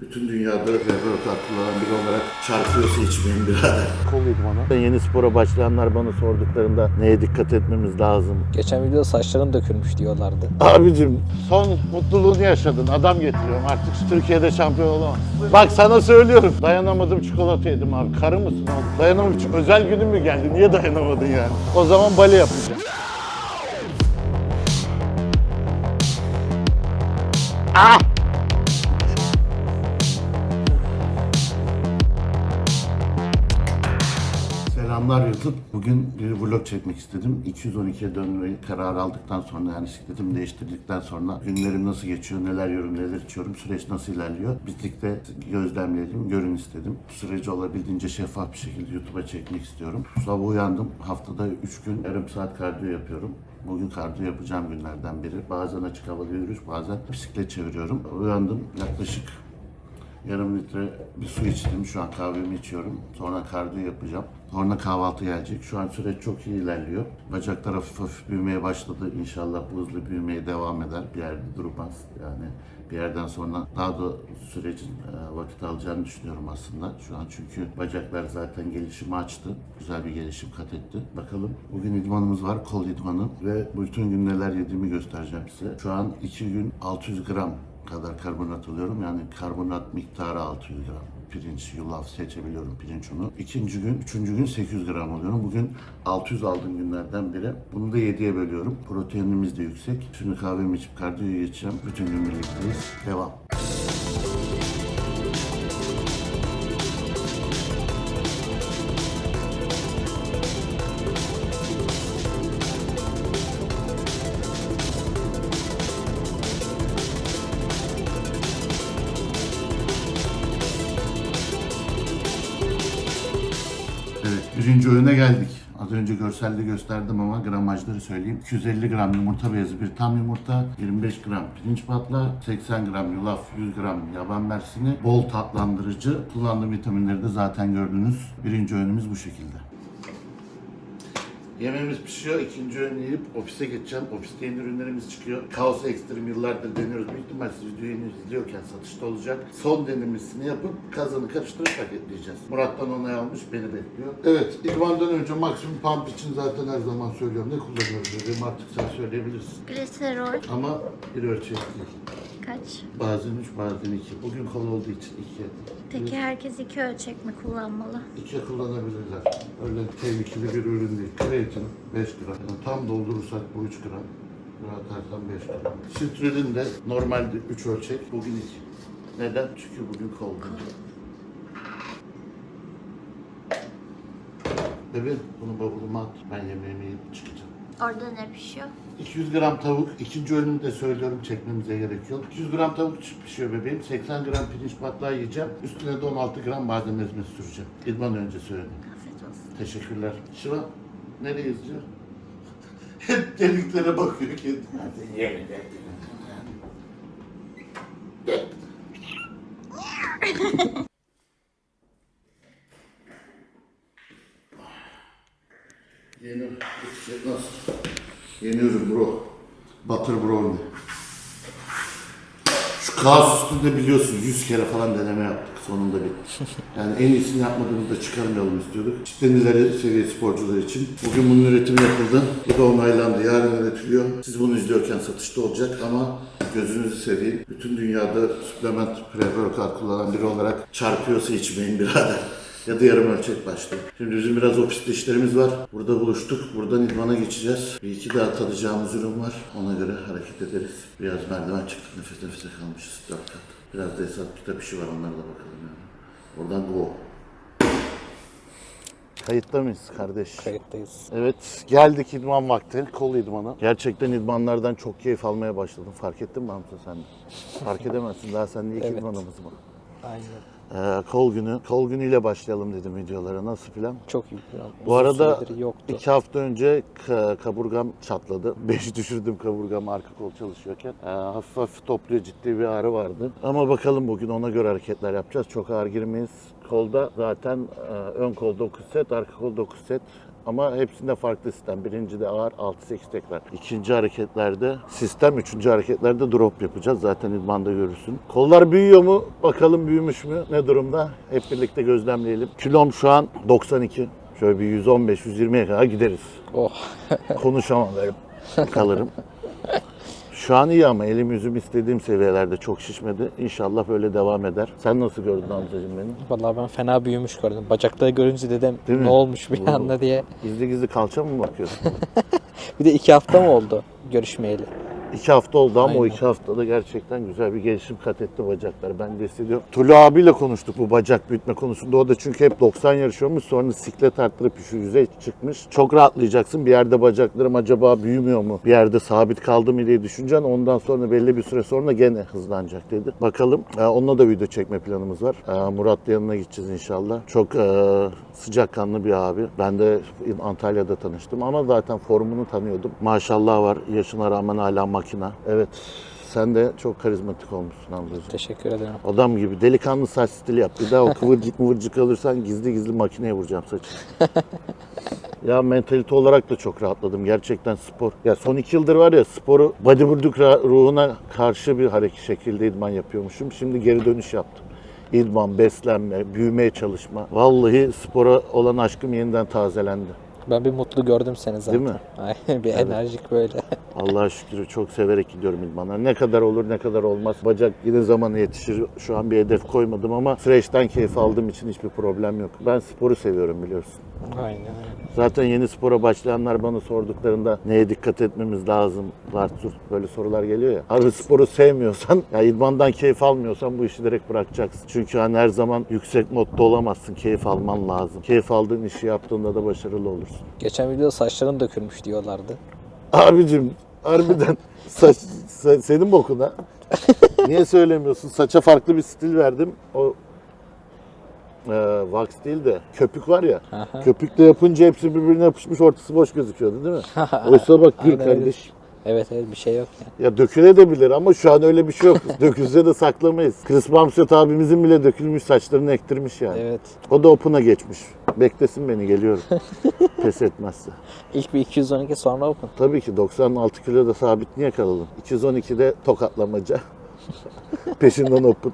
Bütün dünyada pre-workout kullanan biri olarak çarpıyorsa içmeyin birader. Koluydu bana. Yeni spora başlayanlar bana sorduklarında neye dikkat etmemiz lazım? Geçen videoda saçların dökülmüş diyorlardı. Abicim son mutluluğunu yaşadın. Adam getiriyorum artık Türkiye'de şampiyon olamaz. Bak sana söylüyorum. Dayanamadım çikolata yedim abi. Karı mısın abi? Dayanamadım. Özel günün mü geldi? Niye dayanamadın yani? O zaman bale yapacağım. Ah! Selamlar YouTube. Bugün bir vlog çekmek istedim. 212'ye dönmeyi karar aldıktan sonra yani bisikletimi değiştirdikten sonra günlerim nasıl geçiyor, neler yiyorum, neler içiyorum, süreç nasıl ilerliyor. Birlikte gözlemleyelim, görün istedim. Bu süreci olabildiğince şeffaf bir şekilde YouTube'a çekmek istiyorum. Sabah uyandım. Haftada 3 gün yarım saat kardiyo yapıyorum. Bugün kardiyo yapacağım günlerden biri. Bazen açık havada yürüyüş, bazen bisiklet çeviriyorum. Uyandım yaklaşık Yarım litre bir su içtim. Şu an kahvemi içiyorum. Sonra kardiyo yapacağım. Sonra kahvaltı gelecek. Şu an süreç çok iyi ilerliyor. Bacaklar hafif hafif büyümeye başladı. İnşallah bu hızlı büyümeye devam eder. Bir yerde durmaz. Yani bir yerden sonra daha da sürecin e, vakit alacağını düşünüyorum aslında. Şu an çünkü bacaklar zaten gelişimi açtı. Güzel bir gelişim kat etti. Bakalım. Bugün idmanımız var. Kol idmanı. Ve bütün gün neler yediğimi göstereceğim size. Şu an 2 gün 600 gram kadar karbonat alıyorum. Yani karbonat miktarı 600 gram. Pirinç, yulaf seçebiliyorum pirinç unu. İkinci gün, üçüncü gün 800 gram alıyorum. Bugün 600 aldığım günlerden biri. Bunu da 7'ye bölüyorum. Proteinimiz de yüksek. Şimdi kahvemi içip kardiyoya geçeceğim. Bütün gün birlikteyiz. Devam. Görselde gösterdim ama gramajları söyleyeyim. 250 gram yumurta beyazı bir tam yumurta, 25 gram pirinç patla, 80 gram yulaf, 100 gram yaban mersini, bol tatlandırıcı. Kullandığım vitaminleri de zaten gördünüz. Birinci öğünümüz bu şekilde. Yemeğimiz pişiyor. İkinci öğün yiyip ofise geçeceğim. Ofiste yeni ürünlerimiz çıkıyor. Kaos Extreme yıllardır deniyoruz. Büyük ihtimal siz videoyu izliyorken satışta olacak. Son denemesini yapıp kazanı karıştırıp paketleyeceğiz. Murat'tan onay almış. Beni bekliyor. Evet. İdmandan önce maksimum pump için zaten her zaman söylüyorum. Ne kullanıyoruz dedim. Artık sen söyleyebilirsin. Gliserol Ama bir ölçek değil. Kaç? Bazen 3 bazen 2. Bugün kol olduğu için 2. Peki herkes iki ölçek mi kullanmalı? İkiye kullanabilirler. Öyle tehlikeli bir ürün değil. Kreatin 5 gram. Yani tam doldurursak bu 3 gram. Rahatlarsan 5 gram. Sütrülün de normalde 3 ölçek. Bugün 2. Neden? Çünkü bugün kol günü. Bebeğim bunu bavuluma at. Ben yemeğimi yiyip çıkacağım. Orada ne pişiyor? 200 gram tavuk, ikinci öğünümü de söylüyorum çekmemize gerek yok. 200 gram tavuk pişiyor bebeğim, 80 gram pirinç patlağı yiyeceğim. Üstüne de 16 gram badem ezmesi süreceğim. İdman önce söyledim. Afiyet olsun. Teşekkürler. Şiva, nereye izliyor? Hep deliklere bakıyor kendi. Hadi ye. Yeni bisiklet nasıl? Yeni ürün bro. Butter brownie. Şu kaos üstünde biliyorsun 100 kere falan deneme yaptık. Sonunda bitti. Yani en iyisini yapmadığımızda çıkarmayalım istiyorduk. Cidden ileri seviye sporcular için. Bugün bunun üretimi yapıldı. Bu da onaylandı. Yarın üretiliyor. Siz bunu izliyorken satışta olacak ama gözünüzü seveyim. Bütün dünyada suplement pre-workout kullanan biri olarak çarpıyorsa içmeyin birader. Ya da yarım ölçek başlıyor. Şimdi bizim biraz ofiste işlerimiz var. Burada buluştuk. Buradan idmana geçeceğiz. Bir iki daha tadacağımız ürün var. Ona göre hareket ederiz. Biraz merdiven çıktık. Nefes nefese kalmışız. Dört kat. Biraz da hesap kitap işi var. Onlara da bakalım yani. Oradan go. Kayıtta mıyız kardeş? Kayıttayız. Evet, geldik idman vakti. Kol idmanı. Gerçekten idmanlardan çok keyif almaya başladım. Fark ettin mi Hamza sen de? Fark edemezsin. Daha seninle ilk Evet. idmanımız mı? Aynen. Ee, kol günü. Kol günüyle başlayalım dedim videolara. Nasıl plan? Çok iyi plan. Bu arada yoktu. iki hafta önce ka- kaburgam çatladı. Beş düşürdüm kaburgam arka kol çalışıyorken. Ee, hafif hafif topluyor ciddi bir ağrı vardı. Ama bakalım bugün ona göre hareketler yapacağız. Çok ağır girmeyiz. Kolda zaten e, ön kol 9 set, arka kol 9 set. Ama hepsinde farklı sistem. Birinci de ağır 6-8 tekrar. İkinci hareketlerde sistem, üçüncü hareketlerde drop yapacağız. Zaten idmanda görürsün. Kollar büyüyor mu? Bakalım büyümüş mü? Ne durumda? Hep birlikte gözlemleyelim. Kilom şu an 92. Şöyle bir 115-120'ye kadar gideriz. Oh. Konuşamam böyle kalırım. Şu an iyi ama elim yüzüm istediğim seviyelerde çok şişmedi. İnşallah böyle devam eder. Sen nasıl gördün Hamzacığım beni? Vallahi ben fena büyümüş gördüm. Bacakları görünce dedim Değil mi? ne olmuş bir Doğru. anda diye. Gizli gizli kalça mı bakıyorsun? Bir de iki hafta mı oldu görüşmeyeli? İki hafta oldu ama o Aynen. iki haftada gerçekten güzel bir gelişim kat etti bacaklar. Ben de hissediyorum. Tulu abiyle konuştuk bu bacak büyütme konusunda. O da çünkü hep 90 yarışıyormuş. Sonra siklet arttırıp şu yüze çıkmış. Çok rahatlayacaksın. Bir yerde bacaklarım acaba büyümüyor mu? Bir yerde sabit kaldı mı diye düşüneceksin. Ondan sonra belli bir süre sonra gene hızlanacak dedi. Bakalım. Ee, onunla da video çekme planımız var. Ee, Murat'la yanına gideceğiz inşallah. Çok e, sıcakkanlı bir abi. Ben de Antalya'da tanıştım ama zaten formunu tanıyordum. Maşallah var. Yaşına rağmen hala makina. Evet. Sen de çok karizmatik olmuşsun Hamzacığım. Teşekkür ederim. Adam gibi delikanlı saç stili yap. Bir daha o kıvırcık mıvırcık alırsan gizli gizli makineye vuracağım saçını. ya mentalite olarak da çok rahatladım. Gerçekten spor. Ya son iki yıldır var ya sporu bodybuilding ruhuna karşı bir hareket şekilde idman yapıyormuşum. Şimdi geri dönüş yaptım. İdman, beslenme, büyümeye çalışma. Vallahi spora olan aşkım yeniden tazelendi. Ben bir mutlu gördüm seni zaten. Değil mi? Bir enerjik böyle. Allah'a şükür çok severek gidiyorum idmana. Ne kadar olur ne kadar olmaz. Bacak yine zamanı yetişir. Şu an bir hedef koymadım ama süreçten keyif aldığım için hiçbir problem yok. Ben sporu seviyorum biliyorsun. Aynen öyle. Zaten yeni spora başlayanlar bana sorduklarında neye dikkat etmemiz lazım, zart zurt böyle sorular geliyor ya. Abi sporu sevmiyorsan, ya idmandan keyif almıyorsan bu işi direkt bırakacaksın. Çünkü hani her zaman yüksek modda olamazsın, keyif alman lazım. Keyif aldığın işi yaptığında da başarılı olursun. Geçen videoda saçların dökülmüş diyorlardı. Abicim harbiden saç, sa- senin bokuna. Niye söylemiyorsun? Saça farklı bir stil verdim. O e, wax değil de köpük var ya. Aha. Köpükle yapınca hepsi birbirine yapışmış ortası boş gözüküyordu değil mi? Oysa bak gül Aynen öyle. kardeş. Evet evet bir şey yok yani. Ya dökülebilir ama şu an öyle bir şey yok. Dökülse de saklamayız. Chris Bumstead abimizin bile dökülmüş saçlarını ektirmiş yani. Evet. O da Open'a geçmiş. Beklesin beni geliyorum. Pes etmezse. İlk bir 212 sonra open. Tabii ki 96 kiloda sabit niye kalalım? 212'de tokatlamaca. Peşinden Open.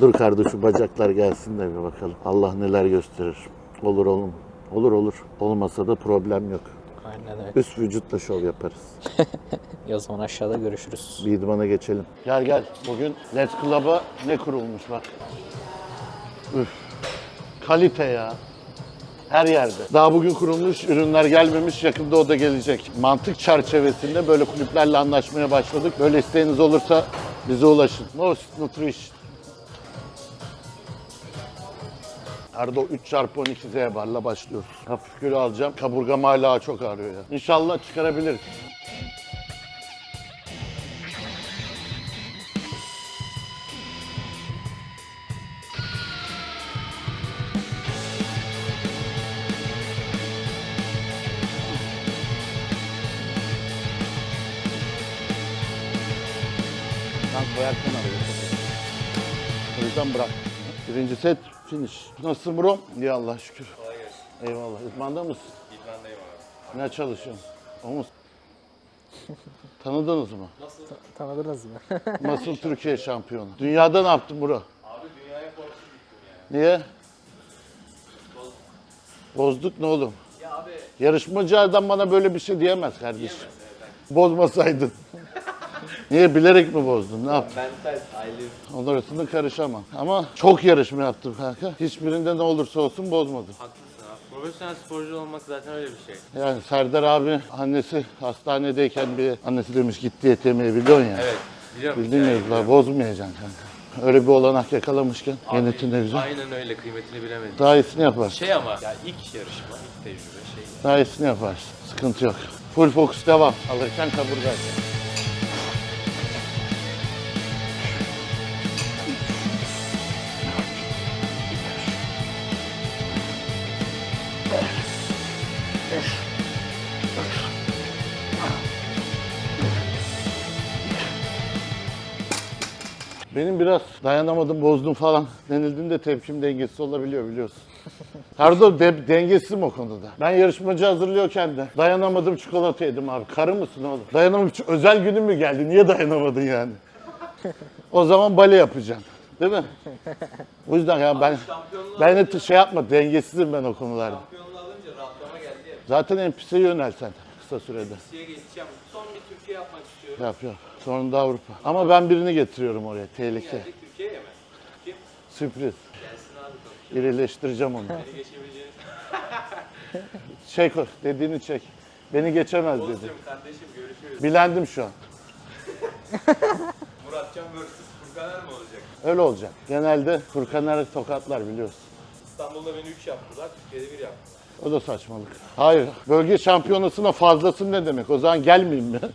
Dur kardeş şu bacaklar gelsin de bir bakalım. Allah neler gösterir. Olur oğlum. Olur olur. Olmasa da problem yok. Aynen öyle. Üst vücutla şov yaparız. O zaman aşağıda görüşürüz. Bir idmana geçelim. Gel gel. Bugün Let's Club'a ne kurulmuş bak. Üf. Kalite ya. Her yerde. Daha bugün kurulmuş, ürünler gelmemiş, yakında o da gelecek. Mantık çerçevesinde böyle kulüplerle anlaşmaya başladık. Böyle isteğiniz olursa bize ulaşın. Most Nutrition. Erdo 3 çarpı 12 Z barla başlıyoruz. Hafif kilo alacağım. Kaburgam hala çok ağrıyor ya. İnşallah çıkarabiliriz. Birinci set finish. Nasılsın bro? İyi Allah şükür. Eyvallah. İdmanda mısın? İdmandayım abi. Ne çalışıyorsun? O musun? Tanıdınız mı? Tanıdınız mı? Nasıl Türkiye şampiyonu? Dünyada ne yaptın bro? Abi dünyaya Niye? Bozduk ne oğlum? Ya abi. Yarışmacı adam bana böyle bir şey diyemez kardeşim. Bozmasaydın. Niye bilerek mi bozdun? Ne yaptın? Aile Onun arasında karışamam. Ama çok yarışma yaptım kanka. Hiçbirinde ne olursa olsun bozmadım. haklısın abi. Profesyonel sporcu olmak zaten öyle bir şey. Yani Serdar abi annesi hastanedeyken bir annesi demiş git diyet yemeği biliyorsun ya. Evet, biliyorum. Bildin mi? Bozmayacaksın kanka. Öyle bir olanak yakalamışken yönetim de güzel. Aynen öyle, kıymetini bilemedim. Daha iyisini yapar. Şey ama, ya ilk yarışma, ilk tecrübe şey. Daha iyisini yapar. Sıkıntı yok. Full fokus devam. Alırken kaburga. Benim biraz dayanamadım, bozdum falan denildiğinde tepkim dengesiz olabiliyor biliyorsun. Kardo de, dengesizim o konuda. Ben yarışmacı hazırlıyorken de dayanamadım çikolata yedim abi. Karı mısın oğlum? Dayanamadım. Özel günün mü geldi? Niye dayanamadın yani? o zaman bale yapacaksın. Değil mi? O yüzden ya ben ben de şey yapma dengesizim ben o konularda. Zaten NPC'ye yönelsen kısa sürede. Türkiye'ye geçeceğim. Son bir Türkiye yapmak istiyorum. Yap yap. Sonra da Avrupa. Ama ben birini getiriyorum oraya. Tehlike. Gelecek Türkiye'ye mi? Kim? Sürpriz. Gelsin abi konuşalım. İrileştireceğim onu. Beni geçebileceğiniz. Çek o. Dediğini çek. Beni geçemez dedi. Dostum kardeşim görüşürüz. Bilendim şu an. Muratcan vs. Furkaner mi olacak? Öyle olacak. Genelde Furkaner tokatlar biliyorsun. İstanbul'da beni 3 yaptılar. Türkiye'de 1 yaptılar. O da saçmalık. Hayır. Bölge şampiyonasına fazlası ne demek? O zaman gelmeyeyim mi?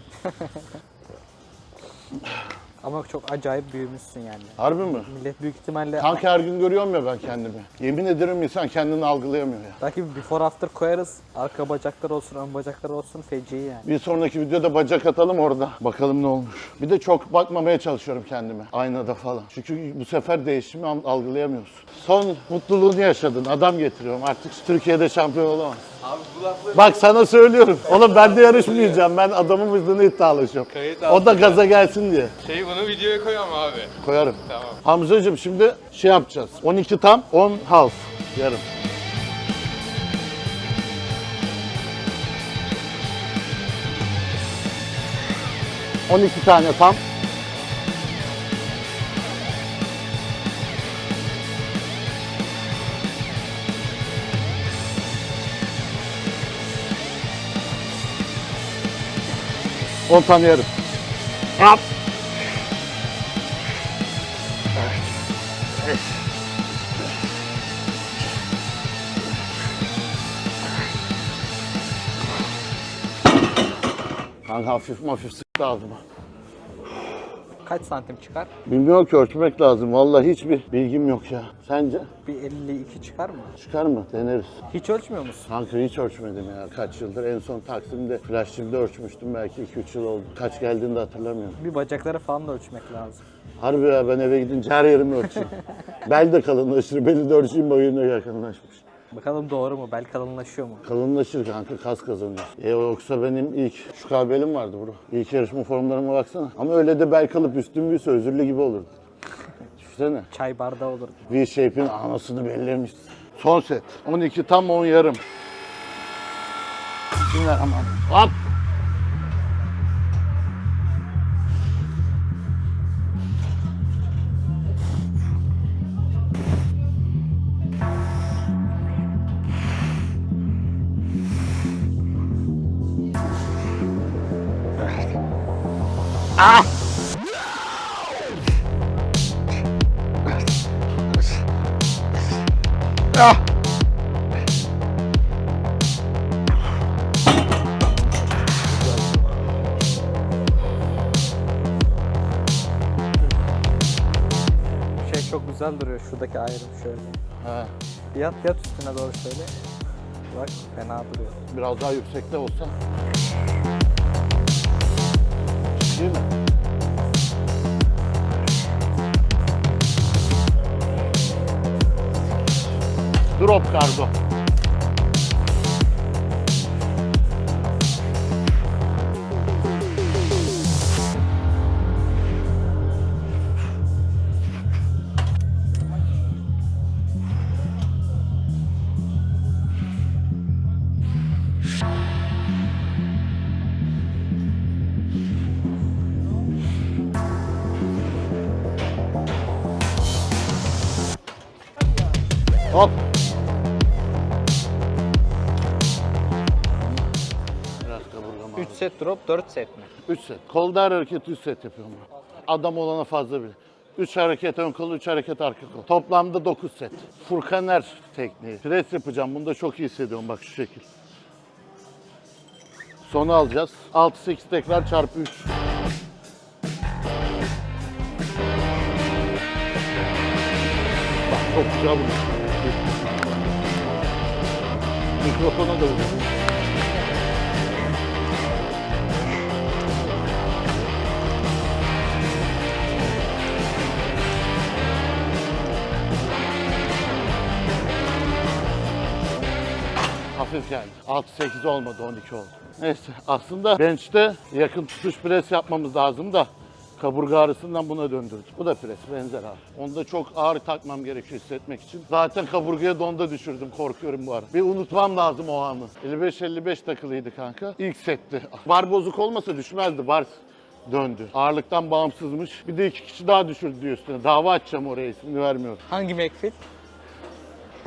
Ama çok acayip büyümüşsün yani. Harbi mi? Millet büyük ihtimalle Kanka her gün görüyorum ya ben kendimi. Yemin ederim insan kendini algılayamıyor ya. belki before after koyarız. Arka bacaklar olsun, ön bacaklar olsun feci yani. Bir sonraki videoda bacak atalım orada. Bakalım ne olmuş. Bir de çok bakmamaya çalışıyorum kendime. Aynada falan. Çünkü bu sefer değişimi al- algılayamıyorsun. Son mutluluğunu yaşadın. Adam getiriyorum. Artık Türkiye'de şampiyon olamaz. Bak sana söylüyorum. Oğlum ben de yarışmayacağım. Ben adamın hızını iddialaşıyorum. Kayıt O da gaza gelsin diye. şey bunu videoya koyamam abi. Koyarım. Tamam. Hamzacığım şimdi şey yapacağız. 12 tam, 10 half. Yarım. On iki tane tam. On tane yarım. Yap. Kanka hafif hafif sıktı ağzıma. Kaç santim çıkar? Bilmiyorum ki ölçmek lazım. Vallahi hiçbir bilgim yok ya. Sence? Bir 52 çıkar mı? Çıkar mı? Deneriz. Hiç ölçmüyor musun? Kanka hiç ölçmedim ya kaç yıldır. En son Taksim'de TV'de ölçmüştüm belki 2-3 yıl oldu. Kaç geldiğini de hatırlamıyorum. Bir bacakları falan da ölçmek lazım. Harbi ya ben eve gidince her yerimi ölçeyim. Bel de kalınlaşır, beli de ölçeyim boyuna yakınlaşmış. Bakalım doğru mu? Bel kalınlaşıyor mu? Kalınlaşır kanka kas kazanıyor. E yoksa benim ilk şu kabelim vardı bro. İlk yarışma formlarıma baksana. Ama öyle de bel kalıp üstüm büyüse özürlü gibi olurdu. Düşünsene. Çay bardağı olur. V-shape'in anasını bellemiş. Son set. 12 tam 10 yarım. Bismillahirrahmanirrahim. Hop. Ah. Şey çok güzel duruyor şuradaki ayrım şöyle. Ha, Yat yat üstüne doğru şöyle. Bak fena duruyor. biraz daha yüksekte olsa. Drop kargo. 4 set mi? 3 set. Kolda her hareket 3 set yapıyorum. Adam olana fazla bile. 3 hareket ön kol, 3 hareket arka kol. Toplamda 9 set. Furkaner tekniği. Pres yapacağım. Bunu da çok iyi hissediyorum bak şu şekil. Sonu alacağız. 6-8 tekrar çarpı 3. Bak çok güzel bu. Mikrofona da vuruyor. Hafif geldi. 6-8 olmadı 12 oldu. Neyse aslında bench'te yakın tutuş pres yapmamız lazım da kaburga ağrısından buna döndürdük. Bu da pres benzer abi. Onda çok ağır takmam gerekiyor hissetmek için. Zaten kaburgaya donda düşürdüm korkuyorum bu ara. Bir unutmam lazım o anı. 55-55 takılıydı kanka. İlk setti. Bar bozuk olmasa düşmezdi. Bar döndü. Ağırlıktan bağımsızmış. Bir de iki kişi daha düşürdü üstüne. Dava açacağım oraya ismini vermiyorum. Hangi McFit?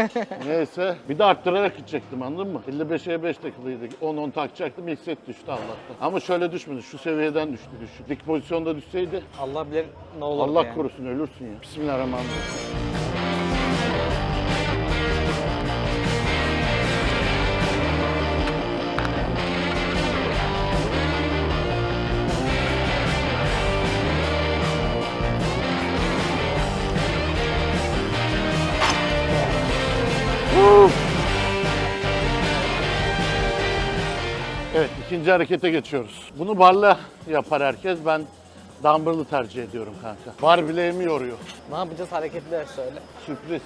Neyse bir de arttırarak gidecektim anladın mı? 55'e 5 takılıydı. 10-10 takacaktım ilk set düştü Allah'tan. Ama şöyle düşmedi şu seviyeden düştü düştü. Dik pozisyonda düşseydi Allah bilir ne olur Allah yani. korusun ölürsün ya. Bismillahirrahmanirrahim. Evet ikinci harekete geçiyoruz. Bunu barla yapar herkes. Ben dumbbell'ı tercih ediyorum kanka. Bar bileğimi yoruyor. Ne yapacağız hareketler söyle. Sürpriz.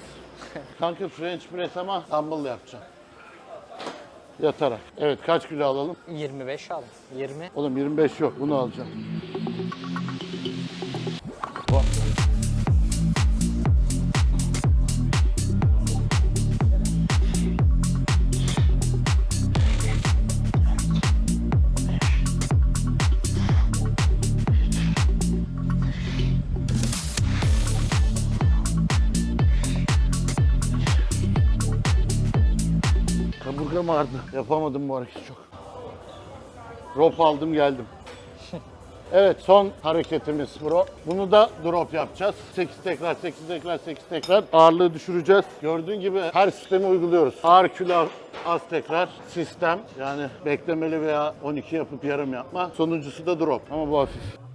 kanka French press ama dumbbell yapacağım. Yatarak. Evet kaç kilo alalım? 25 al. 20. Oğlum 25 yok bunu alacağım. Kaburgam ağrıdı. Yapamadım bu hareketi çok. Rop aldım geldim. Evet son hareketimiz bro. Bunu da drop yapacağız. 8 tekrar, 8 tekrar, 8 tekrar. Ağırlığı düşüreceğiz. Gördüğün gibi her sistemi uyguluyoruz. Ağır kilo az tekrar sistem. Yani beklemeli veya 12 yapıp yarım yapma. Sonuncusu da drop ama bu. Hafif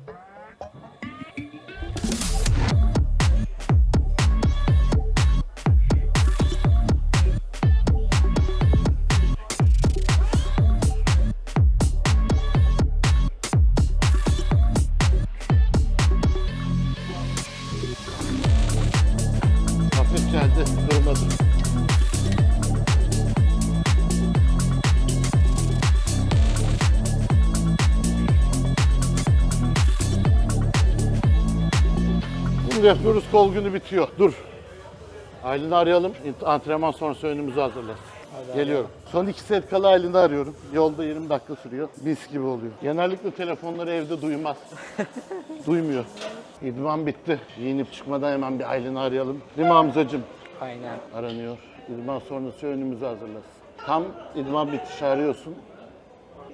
Şimdi yapıyoruz, kol günü bitiyor. Dur. Aylin'i arayalım, antrenman sonrası önümüzü hazırlar. Geliyorum. Son iki set kala Aylin'i arıyorum. Yolda 20 dakika sürüyor. Mis gibi oluyor. Genellikle telefonları evde duymaz. Duymuyor. İdman bitti. Giyinip çıkmadan hemen bir Aylin'i arayalım. Değil mi Hamzacığım? Aynen. aranıyor. İdman sonrası önümüzü hazırlasın. Tam idman bitiş arıyorsun.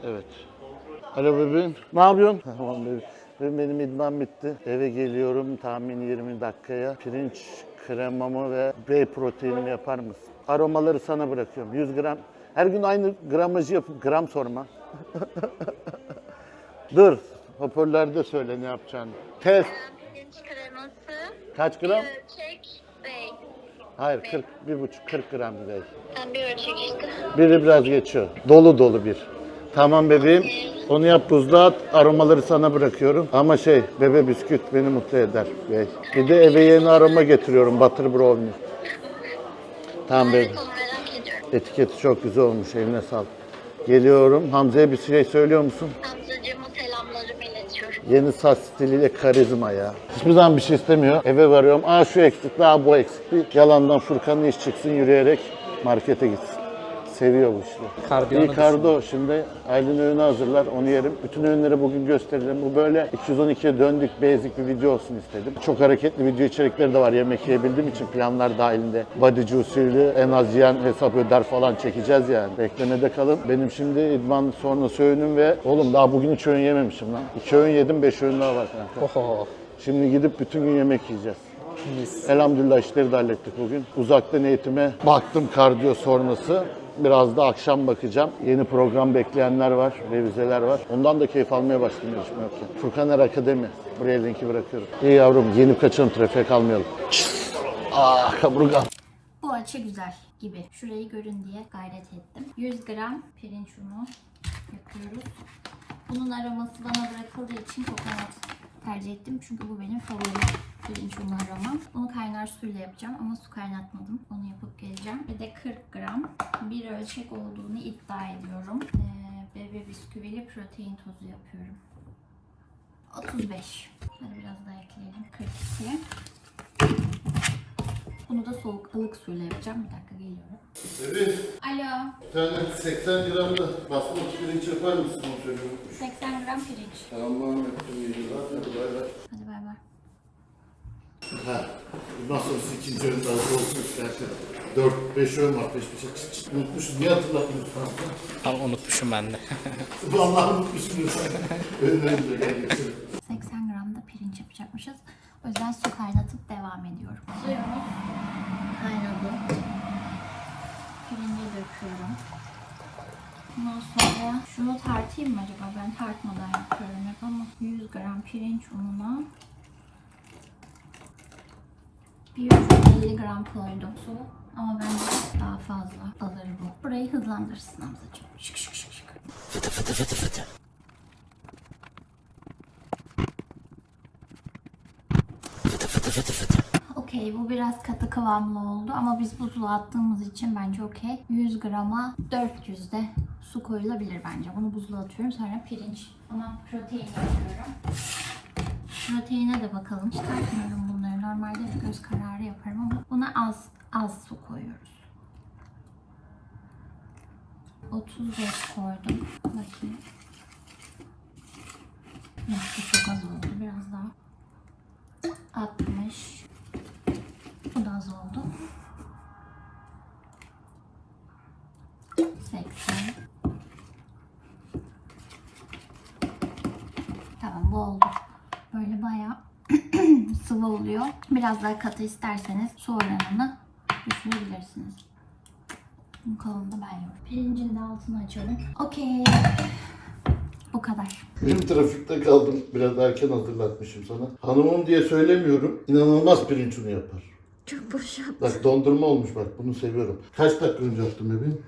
Evet. Alo bebeğim. Ne yapıyorsun? Tamam bebeğim. Bebeğim, Benim idman bitti. Eve geliyorum tahmin 20 dakikaya. Pirinç kremamı ve whey proteinimi yapar mısın? Aromaları sana bırakıyorum. 100 gram. Her gün aynı gramajı yapıp gram sorma. Dur. Hoparlörde söyle ne yapacağını. Test. Pirinç kreması, Kaç gram? ölçek, bey. Hayır 40, bir buçuk 40 gram değil. Sen bir ölçek işte. Biri biraz geçiyor. Dolu dolu bir. Tamam bebeğim. Onu yap buzluğa at. Aromaları sana bırakıyorum. Ama şey bebe bisküt beni mutlu eder. Bey. Bir de eve yeni aroma getiriyorum. Butter brownie. Tamam ediyorum. Etiketi çok güzel olmuş. Eline sağlık. Geliyorum. Hamza'ya bir şey söylüyor musun? Hamzacığıma selamlarımı iletiyorum. Yeni saç stiliyle karizma ya. Hiçbir zaman bir şey istemiyor. Eve varıyorum. Aa şu eksik, daha bu eksik. Yalandan Furkan'ın iş çıksın yürüyerek markete gitsin. Seviyor bu işleri. Kardiyonu İyi kardo. Şimdi Aylin öğünü hazırlar. Onu yerim. Bütün öğünleri bugün gösterelim. Bu böyle 212'ye döndük basic bir video olsun istedim. Çok hareketli video içerikleri de var. Yemek yiyebildiğim için planlar dahilinde. Bodyci usulü en az yiyen hesap öder falan çekeceğiz yani. Beklemede kalın. Benim şimdi idman sonrası öğünüm ve oğlum daha bugün hiç öğün yememişim lan. İki öğün yedim, beş öğün daha var kanka. Oho. Şimdi gidip bütün gün yemek yiyeceğiz. Mis. Elhamdülillah işleri de hallettik bugün. Uzaktan eğitime baktım kardiyo sonrası. Biraz da akşam bakacağım. Yeni program bekleyenler var, revizeler var. Ondan da keyif almaya başladım yarışma yokken. Furkaner Akademi. Buraya linki bırakıyorum. İyi yavrum, yenip kaçalım, trafiğe kalmayalım. Ah kaburgam. Bu açı güzel gibi. Şurayı görün diye gayret ettim. 100 gram pirinç unu yapıyoruz. Bunun aroması bana bırakıldığı için kokonat tercih ettim. Çünkü bu benim favorim. pirinç unu aroma. Kaynar suyla yapacağım ama su kaynatmadım. Onu yapıp geleceğim. Bir de 40 gram bir ölçek olduğunu iddia ediyorum. Ee, bebe bisküvili protein tozu yapıyorum. 35. Hadi biraz daha ekleyelim. 42. Bunu da soğuk ılık suyla yapacağım. Bir dakika geliyorum. Evet. Alo. Bir tane 80 gram da basmati pirinç yapar mısın onu söylüyorum. 80 gram pirinç. Tamam yaptım iyi yıllar. Hadi bay bay. Hadi bay bay. Ha, bundan sonrası ikinci öğün daha olsun istersen. 4-5 öğün var peş peşe. Çıt çıt unutmuşuz. Niye hatırlatmıyorsun? Ama unutmuşum ben de. Vallahi unutmuşum. Önlerinde gel geçelim. 80 gram da pirinç yapacakmışız. O yüzden su kaynatıp devam ediyorum. Suyumuz kaynadı. Pirinci döküyorum. Ondan sonra şunu tartayım mı acaba? Ben tartmadan yapıyorum hep ama 100 gram pirinç ununa gram koydum su. Ama bence daha fazla alır bu. Burayı hızlandırsın Hamzacığım. Şık şık şık şık. Fıtı fıtı fıtı fıtı. Okey bu biraz katı kıvamlı oldu ama biz buzluğa attığımız için bence okey. 100 grama 400 de su koyulabilir bence. Bunu buzluğa atıyorum sonra pirinç ama protein yapıyorum. Proteine de bakalım. Çıkartmıyorum bunları. Normalde hep göz kararı yaparım ama buna az az su koyuyoruz. 35 koydum. Bakayım. Bu çok az oldu. Biraz daha. 60. Bu da az oldu. 80. Tamam bu oldu. Böyle bayağı sıvı oluyor. Biraz daha katı isterseniz su oranını düşürebilirsiniz. Bunun kalanını ben yiyorum. Pirincin de altını açalım. Okey. Bu kadar. Benim trafikte kaldım. Biraz erken hatırlatmışım sana. Hanımım diye söylemiyorum. İnanılmaz pirinç unu yapar. Çok boş yaptım. Bak dondurma olmuş bak. Bunu seviyorum. Kaç dakika önce attım bebeğim?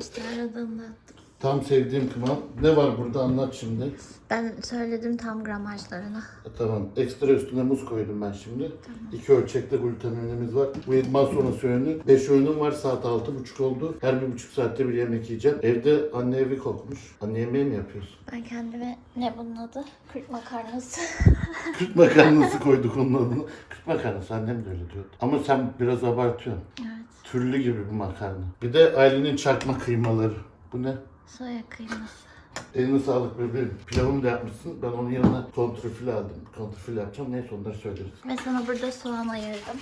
İşte aradığımda attım. Tam sevdiğim kıvam. Ne var burada anlat şimdi. Ben söyledim tam gramajlarını. E, Tamam. Ekstra üstüne muz koydum ben şimdi. İki ölçekte gluteninimiz var. Bu idman sonrası öğünü. Beş öğünüm var. Saat altı buçuk oldu. Her bir buçuk saatte bir yemek yiyeceğim. Evde anne evi kokmuş. Anne yemeği mi yapıyorsun? Ben kendime ne bunun adı? Kürt makarnası. Kürt makarnası koyduk onun adını. Kürt makarnası annem de öyle diyordu. Ama sen biraz abartıyorsun. evet. Türlü gibi bir makarna. Bir de ailenin çakma kıymaları. Bu ne? Soya kıyması. Eline sağlık bebeğim. Pilavımı da yapmışsın. Ben onun yanına kontrfile aldım. Kontrfile yapacağım. Neyse onları söyleriz. Ve sana burada soğan ayırdım.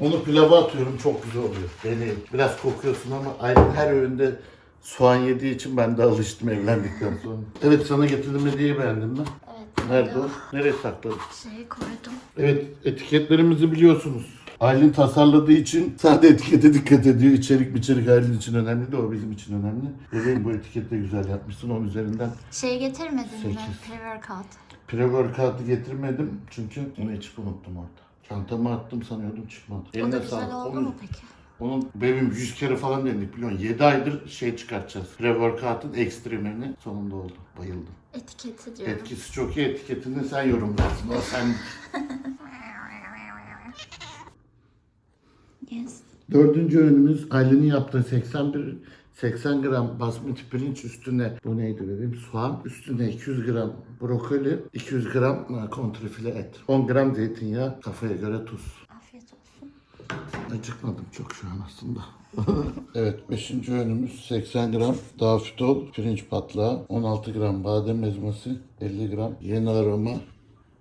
Onu pilava atıyorum. Çok güzel oluyor. Deneyin. Biraz kokuyorsun ama ailen her öğünde soğan yediği için ben de alıştım evlendikten sonra. Evet sana getirdim hediyeyi beğendin mi? Evet. Nerede o? Nereye sakladın? Şeyi koydum. Evet etiketlerimizi biliyorsunuz. Aylin tasarladığı için sade etikete dikkat ediyor. İçerik içerik Aylin için önemli de o bizim için önemli. Bebeğim bu etiketi de güzel yapmışsın. Onun üzerinden Şeyi getirmedin mi? Sekiz. Pre-workout. pre-workout'ı getirmedim. Çünkü onu içip unuttum orada. Çantama attım sanıyordum çıkmadı. O da güzel oldu mu peki? Onun bebeğim 100 kere falan denedik biliyorsun. 7 aydır şey çıkartacağız. Pre-workout'ın ekstremini sonunda oldu. Bayıldım. Etiketi diyorum. Etkisi çok iyi. Etiketini sen yorumlarsın. O sen Yes. Dördüncü öğünümüz Aylin'in yaptığı 81 80 gram basmati pirinç üstüne bu neydi bebeğim soğan üstüne 200 gram brokoli 200 gram e, kontrfile et 10 gram zeytinyağı kafaya göre tuz Afiyet olsun. acıkmadım çok şu an aslında evet 5. öğünümüz 80 gram dafitol pirinç patlağı 16 gram badem ezmesi 50 gram yeni aroma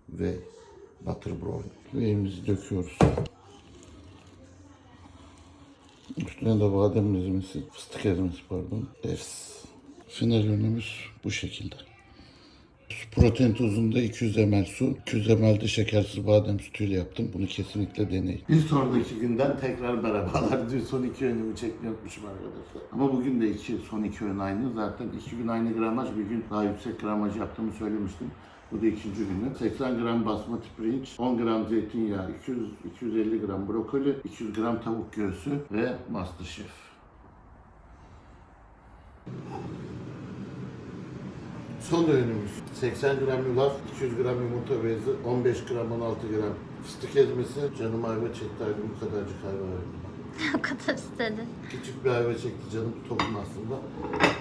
ve butter brownie Veyimizi döküyoruz Üstüne de badem ezmesi, fıstık ezmesi pardon. Efs. Final ürünümüz bu şekilde. Protein tozunda 200 ml su, 200 ml de şekersiz badem sütüyle yaptım. Bunu kesinlikle deneyin. Bir sonraki günden tekrar merhabalar. Dün son iki öğünümü çekmeyi unutmuşum arkadaşlar. Ama bugün de iki, son iki öğün aynı. Zaten iki gün aynı gramaj, bir gün daha yüksek gramaj yaptığımı söylemiştim. Bu da ikinci günü. 80 gram basmati pirinç, 10 gram zeytinyağı, 200 250 gram brokoli, 200 gram tavuk göğsü ve Masterchef. Son öğünümüz 80 gram yulaf, 200 gram yumurta beyazı, 15 gram 16 gram Fıstık ezmesi canım ayva çekti. Bu kadarcık ayva verdim. o kadar istedi. Küçük bir ayva çekti canım tokum aslında.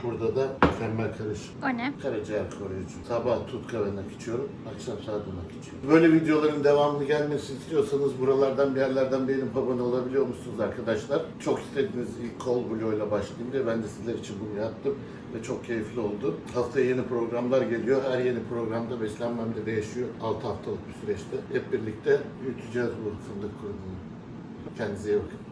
Burada da mükemmel karışım. O ne? Karaciğer koruyucu. Sabah tutka ve nak içiyorum. Akşam sadınak içiyorum. Böyle videoların devamlı gelmesini istiyorsanız buralardan bir yerlerden beğenip abone olabiliyor musunuz arkadaşlar? Çok istediğiniz ilk kol bloğuyla başlayayım diye ben de sizler için bunu yaptım. Ve çok keyifli oldu. Haftaya yeni programlar geliyor. Her yeni programda beslenmem de değişiyor. 6 haftalık bir süreçte. Hep birlikte büyüteceğiz bu fındık kurumunu. Kendinize iyi bakın.